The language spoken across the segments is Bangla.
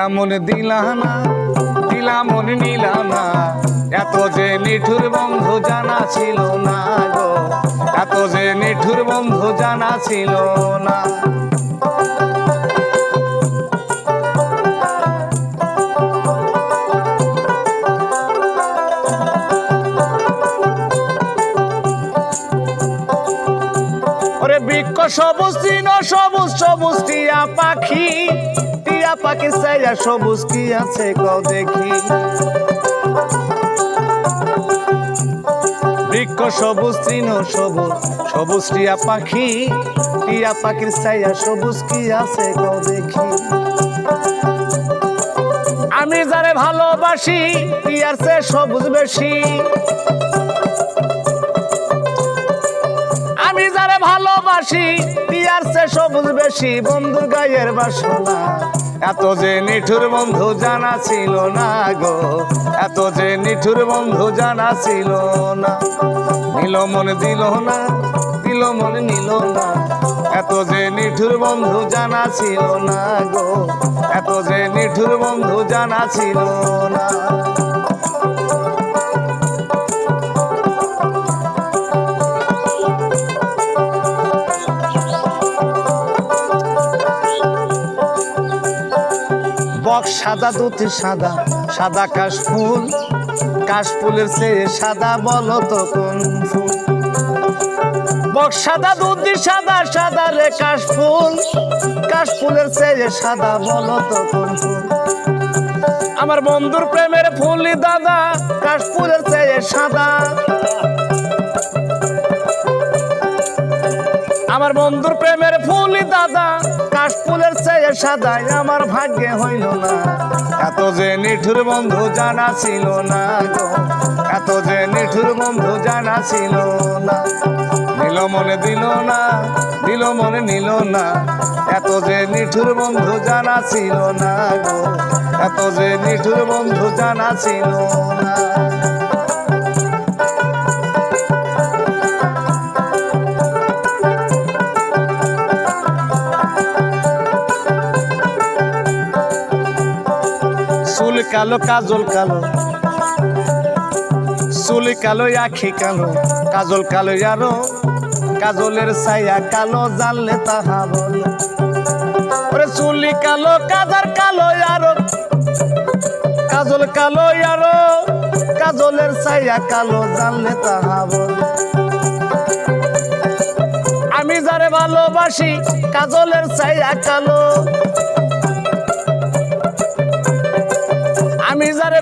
নীলামন দিলানা, দিলামন নীলানা। এত যে নিঠুর বন্ধু জানা ছিল না গো। এত যে নিঠুর বন্ধু জানা ছিল না। সবুজ, তৃণ সবুজ সবুজ টিয়া পাখি। টিয়া পাখি সাইয়া সবুজ কি আছে কও দেখি। বৃক্ষ সবুজ, তৃণ সবুজ সবুজ টিয়া পাখি, টিয়া পাখির সাইয়া সবুজ কি আছে কও দেখি। আমি যারে ভালোবাসি, টিয়ার সে সবুজ বেশি। ভালোবাসি টিয়ার সে সবুজ বেশি, বন্ধুর গায়ের বাসনা। এত যে নিঠুর বন্ধু জানা ছিল না গো, এত যে নিঠুর বন্ধু জানা ছিল না। নিল মনে দিল না, দিল মনে নিল না। এত যে নিঠুর বন্ধু জানা ছিল না গো, এত যে নিঠুর বন্ধু জানা ছিল না। বক সাদা, দুধ সাদা সাদা কাশফুল। কাশফুলের চেয়ে সাদা বলো তো কোন ফুল? বক সাদা, দুধ সাদা সাদা রে কাশফুল। কাশফুলের চেয়ে সাদা বলো তো কোন ফুল? আমার বন্ধুর প্রেমের ফুলি দাদা, কাশফুলের চেয়ে সাদা। আমার বন্ধুর প্রেমের ফুলি দাদা সাদাই আমার ভাগ্যে হইল না। এত যে নিঠুর বন্ধু জানা ছিল না এত যে নিঠুর বন্ধু জানা ছিল না। নিল মনে দিল না, দিল মনে নিল না। এত যে নিঠুর বন্ধু জানা ছিল না এত যে নিঠুর বন্ধু জানা ছিল না। চুল কালো, কাজল কালো। চুল কালো, আখি কালো। কাজল কালো আরও কাজলের ছায়া কালো, জানলে তাহা বল। ওরে চুলি কালো, কাজার কালো আরও কাজল কালো আরও কাজলের ছায়া কালো, জানলে তাহা বল। আমি যারে ভালোবাসি, কাজলের ছায়া কালো।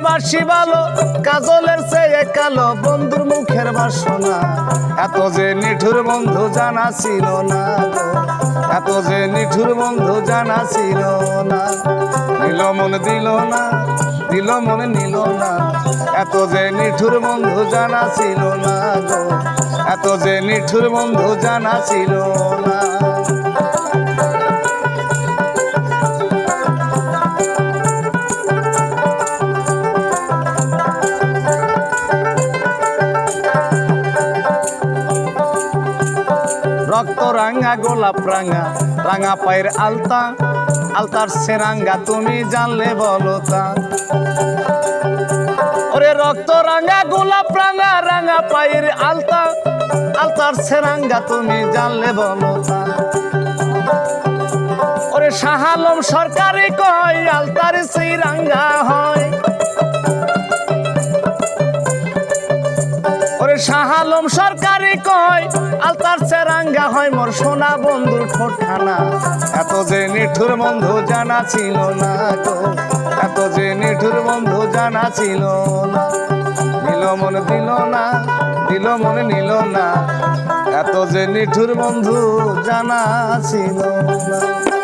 বাসি ভালো কাজলের চেয়ে কালো, বন্ধুর মুখের বাসনা। এত যে নিঠুর বন্ধু জানা ছিল না এত যে নিঠুর বন্ধু জানা ছিল না। দিল মন দিল না দিল মনে নিল না। এত যে নিঠুর বন্ধু জানা ছিল না এত যে নিঠুর বন্ধু জানা ছিল না। রক্ত রাঙা, গোলাপ রাঙা রাঙা পায়ের আলতা, আলতার সেরাঙ্গা তুমি জানলে বলো তা। ওরে রক্ত রাঙা, গোলাপ রাঙা রাঙা পায়ের আলতা, আলতার সেরাঙ্গা তুমি জানলে বলো তা। ওরে শাহালম সরকারি কয়, আলতার সেই রাঙ্গা হয়। হয় মোর সোনা বন্ধুর ঠোঁটখানা। এত যে নিঠুর বন্ধু জানা ছিল না গো, এত যে নিঠুর বন্ধু জানা ছিল না। নিল মন দিল না, দিল মনে নিল না, এত যে নিঠুর বন্ধু জানা ছিল না।